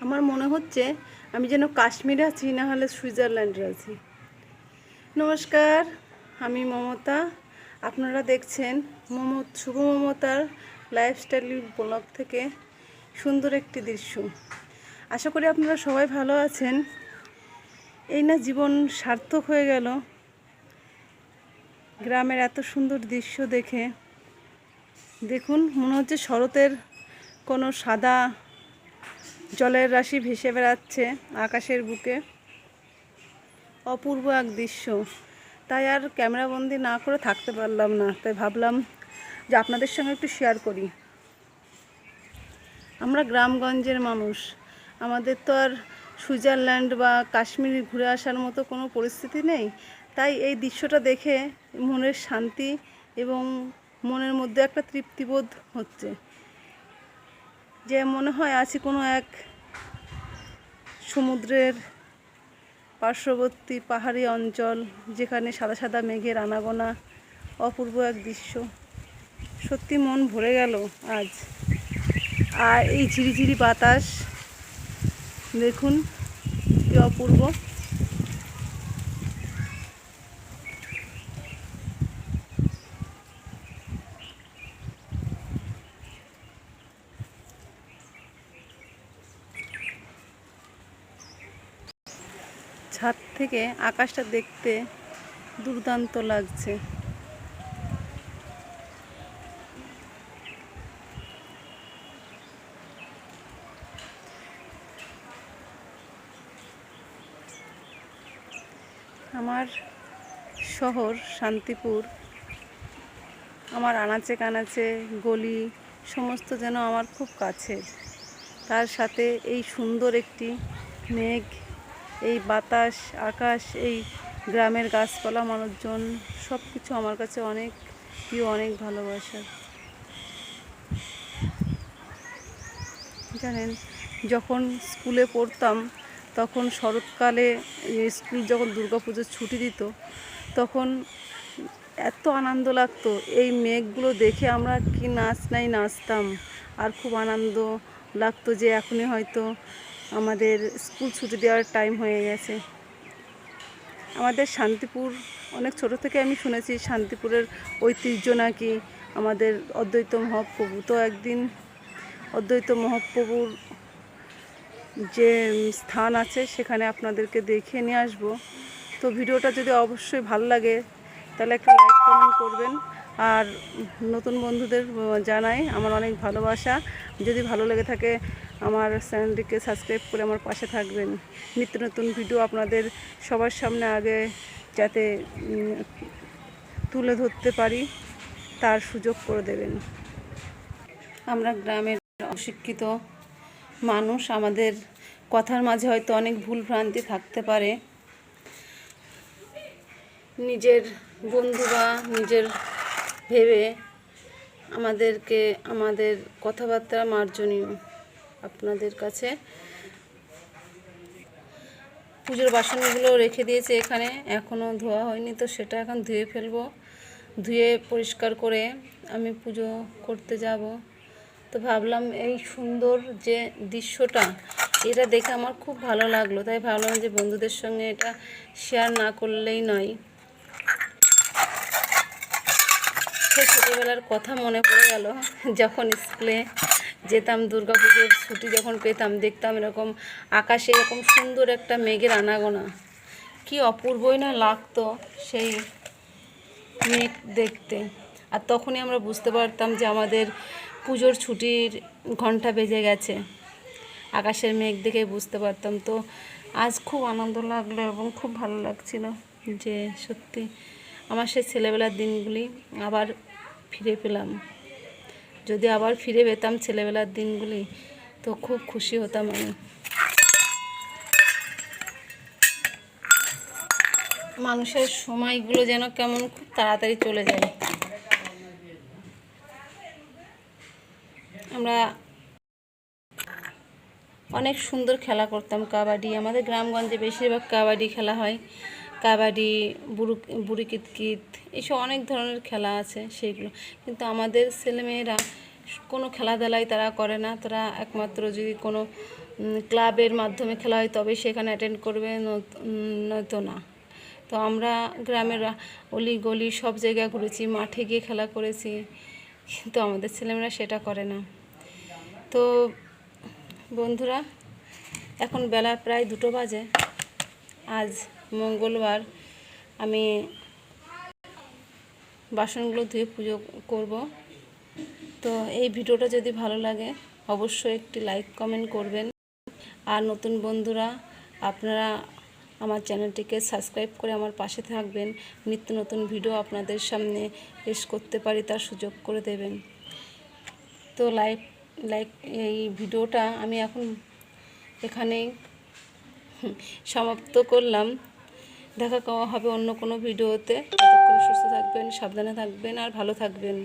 আমার মনে হচ্ছে আমি যেন কাশ্মীরে আছি, না হলে সুইজারল্যান্ডে আছি। নমস্কার, আমি মমতা। আপনারা দেখছেন মম, শুভ মমতার লাইফস্টাইল ব্লগ থেকে সুন্দর একটি দৃশ্য। আশা করি আপনারা সবাই ভালো আছেন। এই না জীবন সার্থক হয়ে গেল। গ্রামের এত সুন্দর দৃশ্য দেখে। দেখুন, মনে হচ্ছে শরতের কোনো সাদা জলের রাশি ভেসে বেড়াচ্ছে আকাশের বুকে। অপূর্ব এক দৃশ্য। তাই আর ক্যামেরাবন্দি না করে থাকতে পারলাম না। তাই ভাবলাম যে আপনাদের সঙ্গে একটু শেয়ার করি। আমরা গ্রামগঞ্জের মানুষ। আমাদের তো আর সুইজারল্যান্ড বা কাশ্মীর ঘুরে আসার মতো কোনো পরিস্থিতি নেই। তাই এই দৃশ্যটা দেখে মনের শান্তি এবং মনের মধ্যে একটা তৃপ্তিবোধ হচ্ছে। যে মনে হয় আছি কোনো এক সমুদ্রের পার্শ্ববর্তী পাহাড়ি অঞ্চল যেখানে সাদা সাদা মেঘের আনাগোনা, অপূর্ব এক দৃশ্য। সত্যি মন ভরে গেল আজ। আর এই ঝিরিঝিরি বাতাস, দেখুন, কি অপূর্ব। ছাদ থেকে আকাশটা দেখতে দুর্দান্ত লাগছে। আমার শহর শান্তিপুর, আমার আনাচে কানাচে গলি, সমস্ত যেন আমার খুব কাছের। তার সাথে এই সুন্দর একটি মেঘ এই বাতাস, আকাশ, এই গ্রামের গাছপালা, মানুষজন সব কিছু আমার কাছে অনেক প্রিয়, অনেক ভালোবাসার জানেন, যখন স্কুলে পড়তাম, তখন শরৎকালে স্কুল যখন দুর্গাপুজোর ছুটি দিত, তখন এত আনন্দ লাগতো। এই মেঘগুলো দেখে আমরা কি নাচ নাই, নাচতাম। আর খুব আনন্দ লাগতো যে এখনই হয়তো আমাদের স্কুল ছুটি দেওয়ার টাইম হয়ে গেছে। আমাদের শান্তিপুর, অনেক ছোট থেকে আমি শুনেছি শান্তিপুরের ঐতিহ্য নাকি আমাদের অদ্বৈত মহাপ্রভু। তো একদিন অদ্বৈত মহাপ্রভুর যে স্থান আছে, সেখানে আপনাদেরকে দেখিয়ে নিয়ে আসব। তো ভিডিওটা যদি অবশ্যই ভালো লাগে, তাহলে একটা লাইক কমেন্ট করবেন। আর নতুন বন্ধুদের জানাই আমার অনেক ভালোবাসা। যদি ভালো লেগে থাকে আমার চ্যানেলটিকে সাবস্ক্রাইব করে আমার পাশে থাকবেন। নিত্য নতুন ভিডিও আপনাদের সবার সামনে আগে যাতে তুলে ধরতে পারি, তার সুযোগ করে দেবেন। আমরা গ্রামের অশিক্ষিত মানুষ, আমাদের কথার মাঝে হয়তো অনেক ভুল ভ্রান্তি থাকতে পারে। নিজের বন্ধু বা নিজের ভেবে আমাদেরকে, আমাদের কথাবার্তা মার্জনীয়। আপনাদের কাছে। পুজোর বাসনগুলো রেখে দিয়েছে এখানে এখনও ধোয়া হয়নি তো সেটা এখন ধুয়ে ফেলব। ধুয়ে পরিষ্কার করে আমি পুজো করতে যাব। তো ভাবলাম এই সুন্দর যে দৃশ্যটা, এটা দেখে আমার খুব ভালো লাগল। তাই ভাবলাম যে বন্ধুদের সঙ্গে এটা শেয়ার না করলেই নয়। সেই ছোটোবেলার কথা মনে পড়ে গেল যখন স্কুলে যেতাম দুর্গা পুজোর ছুটি যখন পেতাম, দেখতাম এরকম আকাশে এরকম সুন্দর একটা মেঘের আনাগোনা। কি অপূর্বই না লাগতো সেই মেঘ দেখতে। আর তখনই আমরা বুঝতে পারতাম যে আমাদের পুজোর ছুটির ঘণ্টা বেজে গেছে। আকাশের মেঘ দেখে বুঝতে পারতাম। তো আজ খুব আনন্দ লাগল এবং খুব ভালো লাগছিল যে সত্যি আমার সেই ছেলেবেলার দিনগুলি আবার ফিরে পেলাম। যদি আবার ফিরে পেতাম ছেলেবেলার দিনগুলি, তো খুব খুশি হতাম আমি। মানুষের সময়গুলো যেন কেমন খুব তাড়াতাড়ি চলে যায়। আমরা অনেক সুন্দর খেলা করতাম, কাবাডি। আমাদের গ্রামগঞ্জে বেশিরভাগ কাবাডি খেলা হয়। কাবাডি বুড়ু বুড়ি কিতকিত এসব অনেক ধরনের খেলা আছে সেইগুলো কিন্তু আমাদের ছেলেমেয়েরা কোনো খেলাধুলাই তারা করে না। তারা একমাত্র যদি কোনো ক্লাবের মাধ্যমে খেলা হয় তবে সেখানে অ্যাটেন্ড করবে নয়তো না। তো আমরা গ্রামের অলি গলি সব জায়গায় ঘুরেছি, মাঠে গিয়ে খেলা করেছি। কিন্তু আমাদের ছেলেমেয়েরা সেটা করে না। তো বন্ধুরা, এখন বেলা প্রায় দুটো বাজে। আজ মঙ্গলবার আমি বাসনগুলো ধুয়ে পুজো করব। তো এই ভিডিওটা যদি ভালো লাগে, অবশ্যই একটি লাইক, কমেন্ট করবেন। আর নতুন বন্ধুরা, আপনারা আমার চ্যানেলটিকে সাবস্ক্রাইব করে আমার পাশে থাকবেন। নিত্য নতুন ভিডিও আপনাদের সামনে পেশ করতে পারি, তার সুযোগ করে দেবেন। তো লাইক লাইক, এই ভিডিওটা আমি এখন এখানেই সমাপ্ত করলাম। দেখা হবে অন্য কোনো ভিডিওতে। সুস্থ থাকবেন সাবধানে থাকবেন আর ভালো থাকবেন।